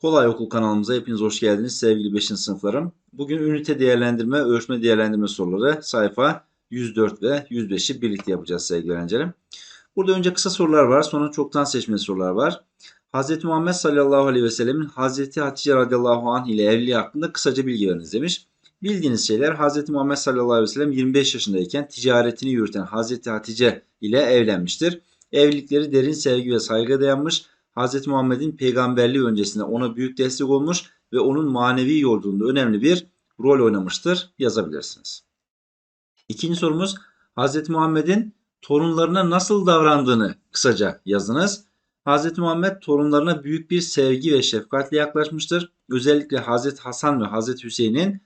Kolay Okul kanalımıza hepiniz hoş geldiniz sevgili 5. sınıflarım. Bugün ünite değerlendirme, ölçme değerlendirme soruları sayfa 104 ve 105'i birlikte yapacağız sevgili öğrencilerim. Burada önce kısa sorular var, sonra çoktan seçmeli sorular var. Hz. Muhammed sallallahu aleyhi ve sellemin Hz. Hatice radıyallahu anh ile evliliği hakkında kısaca bilgi veriniz demiş. Bildiğiniz şeyler Hz. Muhammed sallallahu aleyhi ve sellem 25 yaşındayken ticaretini yürüten Hz. Hatice ile evlenmiştir. Evlilikleri derin sevgi ve saygıya dayanmış. Hz. Muhammed'in peygamberliği öncesinde ona büyük destek olmuş ve onun manevi yolculuğunda önemli bir rol oynamıştır yazabilirsiniz. İkinci sorumuz Hz. Muhammed'in torunlarına nasıl davrandığını kısaca yazınız. Hz. Muhammed torunlarına büyük bir sevgi ve şefkatle yaklaşmıştır. Özellikle Hz. Hasan ve Hz. Hüseyin'in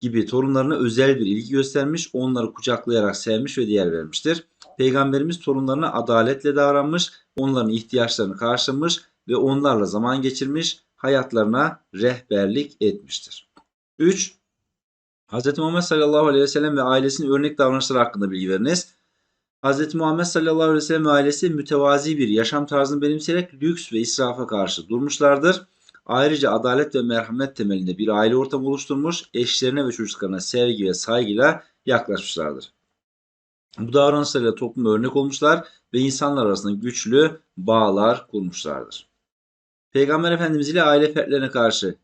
gibi torunlarına özel bir ilgi göstermiş, onları kucaklayarak sevmiş ve değer vermiştir. Peygamberimiz torunlarına adaletle davranmış, onların ihtiyaçlarını karşılamış ve onlarla zaman geçirmiş, hayatlarına rehberlik etmiştir. 3. Hz. Muhammed sallallahu aleyhi ve sellem ve ailesinin örnek davranışları hakkında bilgi veriniz. Hz. Muhammed sallallahu aleyhi ve sellem ve ailesi mütevazi bir yaşam tarzını benimseyerek lüks ve israfa karşı durmuşlardır. Ayrıca adalet ve merhamet temelinde bir aile ortamı oluşturmuş, eşlerine ve çocuklarına sevgi ve saygıyla yaklaşmışlardır. Bu davranışlarıyla topluma örnek olmuşlar ve insanlar arasında güçlü bağlar kurmuşlardır. Peygamber Efendimiz ile aile fertlerine karşı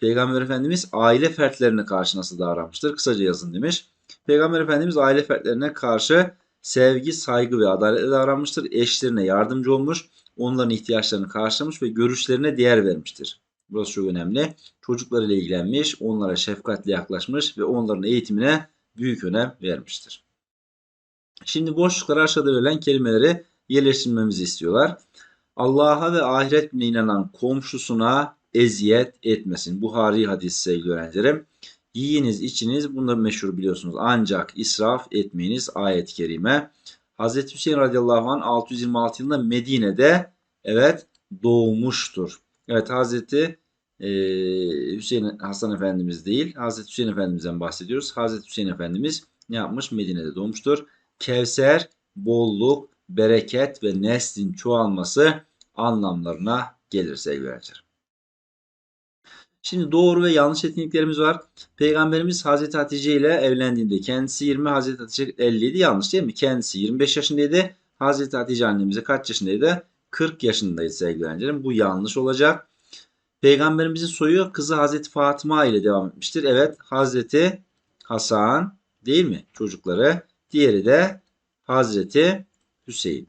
Peygamber Efendimiz aile fertlerine karşı nasıl davranmıştır? Kısaca yazın demiş. Peygamber Efendimiz aile fertlerine karşı sevgi, saygı ve adaletle davranmıştır. Eşlerine yardımcı olmuş, onların ihtiyaçlarını karşılamış ve görüşlerine değer vermiştir. Burası çok önemli. Çocuklarıyla ilgilenmiş, onlara şefkatle yaklaşmış ve onların eğitimine büyük önem vermiştir. Şimdi boşluklara aşağıda verilen kelimeleri yerleştirmemizi istiyorlar. Allah'a ve ahiret gününe inanan komşusuna eziyet etmesin. Buhari hadisi sevgili öğrencilerim. Yiyiniz, içiniz, bunu da meşhur biliyorsunuz. Ancak israf etmeyiniz ayet-i kerime. Hz. Hüseyin radıyallahu anh 626 yılında Medine'de evet doğmuştur. Evet Hazreti e, Hüseyin Hasan Efendimiz değil, Hazreti Hüseyin Efendimiz'den bahsediyoruz. Hazreti Hüseyin Efendimiz ne yapmış? Medine'de doğmuştur. Kevser, bolluk, bereket ve neslin çoğalması anlamlarına gelir sevgili. Şimdi doğru ve yanlış etkinliklerimiz var. Peygamberimiz Hazreti Hatice ile evlendiğinde kendisi 20, Hazreti Hatice 50 yanlış değil mi? Kendisi 25 yaşındaydı. Hazreti Hatice annemize kaç yaşındaydı? 40 yaşındaydı sevgili. Bu yanlış olacak. Peygamberimizin soyu kızı Hazreti Fatıma ile devam etmiştir. Evet Hazreti Hasan değil mi? Çocukları. Diğeri de Hazreti Hüseyin.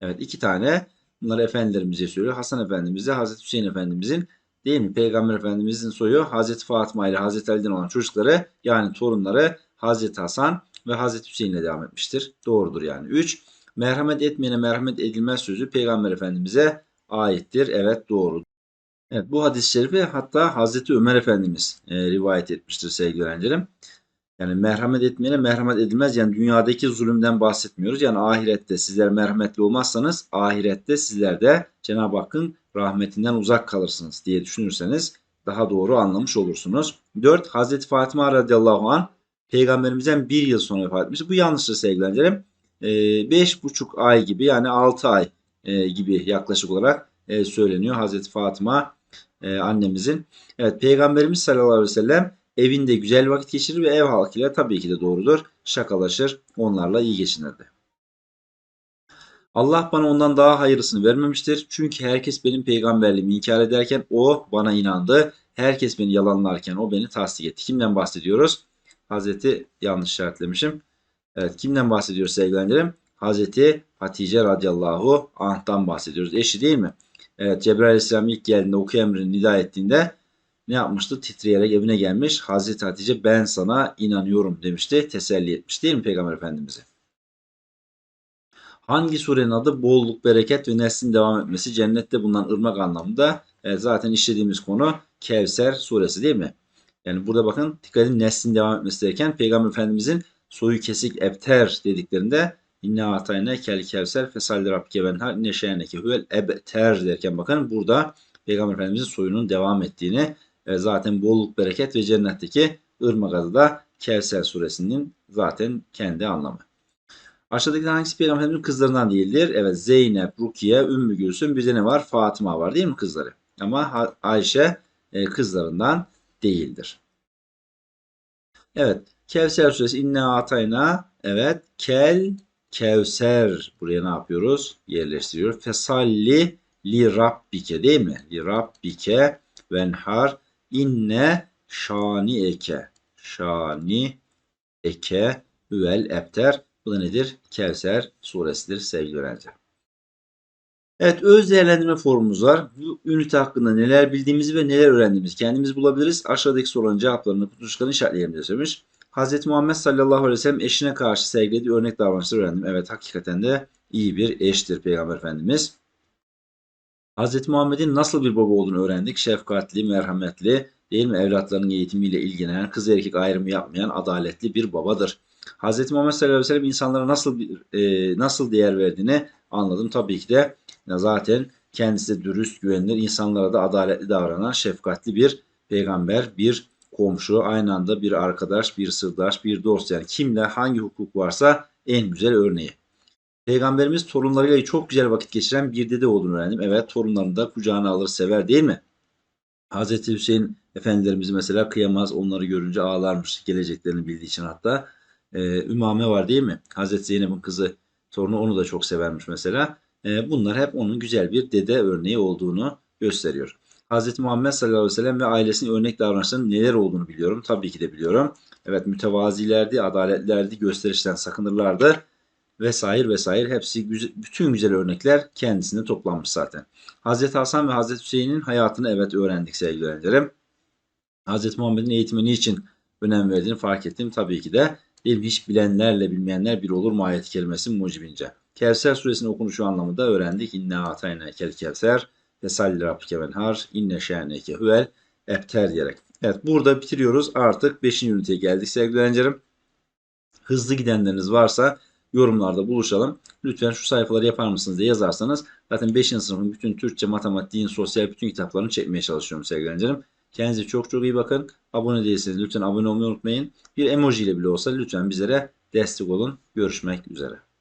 Evet iki tane bunlar efendilerimize söylüyor. Hasan Efendimiz'e Hazreti Hüseyin Efendimiz'in değil mi? Peygamber Efendimiz'in soyu Hazreti Fatıma ile Hazreti Ali'den olan çocukları yani torunları Hazreti Hasan ve Hazreti Hüseyin ile devam etmiştir. Doğrudur yani. 3. Merhamet etmeyene merhamet edilmez sözü Peygamber Efendimiz'e aittir. Evet doğru. Evet bu hadis-i şerifi hatta Hazreti Ömer Efendimiz e, rivayet etmiştir sevgili öğrencilerim. Yani merhamet etmeyene merhamet edilmez. Yani dünyadaki zulümden bahsetmiyoruz. Yani ahirette sizler merhametli olmazsanız ahirette sizler de Cenab-ı Hakk'ın rahmetinden uzak kalırsınız diye düşünürseniz daha doğru anlamış olursunuz. 4. Hazreti Fatıma radıyallahu anh peygamberimizden bir yıl sonra vefat etmiş. Bu yanlıştır sevgili öğrencilerim. 5,5 ay gibi yani 6 ay e, gibi yaklaşık olarak e, söyleniyor Hazreti Fatıma e, annemizin. Evet Peygamberimiz sallallahu aleyhi ve sellem evinde güzel vakit geçirir ve ev halkıyla tabii ki de doğrudur. Şakalaşır, onlarla iyi geçinirdi. Allah bana ondan daha hayırlısını vermemiştir. Çünkü herkes benim peygamberliğimi inkar ederken o bana inandı. Herkes beni yalanlarken o beni tasdik etti. Kimden bahsediyoruz? Hazreti yanlış işaretlemişim. Evet kimden bahsediyoruz sevgilendirim? Hazreti Hatice radıyallahu anh'tan bahsediyoruz. Eşi değil mi? Evet Cebrail aleyhisselam ilk geldiğinde oku emrini nida ettiğinde ne yapmıştı? Titreyerek evine gelmiş. Hazreti Hatice ben sana inanıyorum demişti. Teselli etmiş değil mi Peygamber Efendimiz'e? Hangi surenin adı bolluk, bereket ve neslin devam etmesi? Cennette bulunan ırmak anlamında. Evet, zaten işlediğimiz konu Kevser suresi değil mi? Yani burada bakın dikkat edin neslin devam etmesi derken Peygamber Efendimizin soyu kesik ebter dediklerinde İnne atayna kel kevser fesalli rabbike venhar inne şe'neke huvel ebter derken bakın burada Peygamber Efendimizin soyunun devam ettiğini e, zaten bolluk bereket ve cennetteki ırmak adı da Kevser suresinin zaten kendi anlamı. Aşağıdaki hangisi peygamberimizin kızlarından değildir? Evet Zeynep, Rukiye, Ümmü Gülsüm bir ne var? Fatıma var değil mi kızları? Ama Ayşe e, kızlarından değildir. Evet. Kevser suresi inna atayna. Evet. Kel Kevser. Buraya ne yapıyoruz? Yerleştiriyoruz. Fesalli li rabbike değil mi? Li rabbike venhar inne şani eke. Şani eke üvel ebter. Bu da nedir? Kevser suresidir sevgili öğrenciler. Evet öz değerlendirme formumuz var. Bu ünite hakkında neler bildiğimizi ve neler öğrendiğimizi kendimiz bulabiliriz. Aşağıdaki soruların cevaplarını kutucuklarını işaretleyelim diye söylemiş. Hz. Muhammed sallallahu aleyhi ve sellem eşine karşı sergilediği örnek davranışları öğrendim. Evet hakikaten de iyi bir eştir Peygamber Efendimiz. Hz. Muhammed'in nasıl bir baba olduğunu öğrendik. Şefkatli, merhametli, değil mi? Evlatlarının eğitimiyle ilgilenen, kız erkek ayrımı yapmayan adaletli bir babadır. Hz. Muhammed sallallahu aleyhi ve sellem insanlara nasıl e, nasıl değer verdiğini anladım. Tabii ki de zaten kendisi de dürüst, güvenilir, insanlara da adaletli davranan, şefkatli bir peygamber, bir komşu, aynı anda bir arkadaş, bir sırdaş, bir dost yani kimle hangi hukuk varsa en güzel örneği. Peygamberimiz torunlarıyla çok güzel vakit geçiren bir dede olduğunu öğrendim. Evet torunlarını da kucağına alır sever değil mi? Hazreti Hüseyin Efendilerimiz mesela kıyamaz onları görünce ağlarmış geleceklerini bildiği için hatta. Ee, Ümame var değil mi? Hazreti Zeynep'in kızı torunu onu da çok severmiş mesela. Ee, bunlar hep onun güzel bir dede örneği olduğunu gösteriyor. Hz. Muhammed sallallahu aleyhi ve sellem ve ailesinin örnek davranışlarının neler olduğunu biliyorum. Tabii ki de biliyorum. Evet mütevazilerdi, adaletlerdi, gösterişten sakınırlardı vesaire vesaire hepsi güzel, bütün güzel örnekler kendisinde toplanmış zaten. Hz. Hasan ve Hz. Hüseyin'in hayatını evet öğrendik sevgili öğrencilerim. Hz. Muhammed'in eğitimi niçin önem verdiğini fark ettim. Tabii ki de hiç bilenlerle bilmeyenler bir olur mu ayet kelimesi mucibince. Kevser suresinin okunuşu anlamında öğrendik. İnne atayna kel kevser ve salli rabbike venhar inne şeneke huvel ebter diyerek. Evet burada bitiriyoruz. Artık 5. üniteye geldik sevgili öğrencilerim. Hızlı gidenleriniz varsa yorumlarda buluşalım. Lütfen şu sayfaları yapar mısınız diye yazarsanız zaten 5. sınıfın bütün Türkçe, matematik, din, sosyal bütün kitaplarını çekmeye çalışıyorum sevgili öğrencilerim. Kendinize çok çok iyi bakın. Abone değilseniz lütfen abone olmayı unutmayın. Bir emoji ile bile olsa lütfen bizlere destek olun. Görüşmek üzere.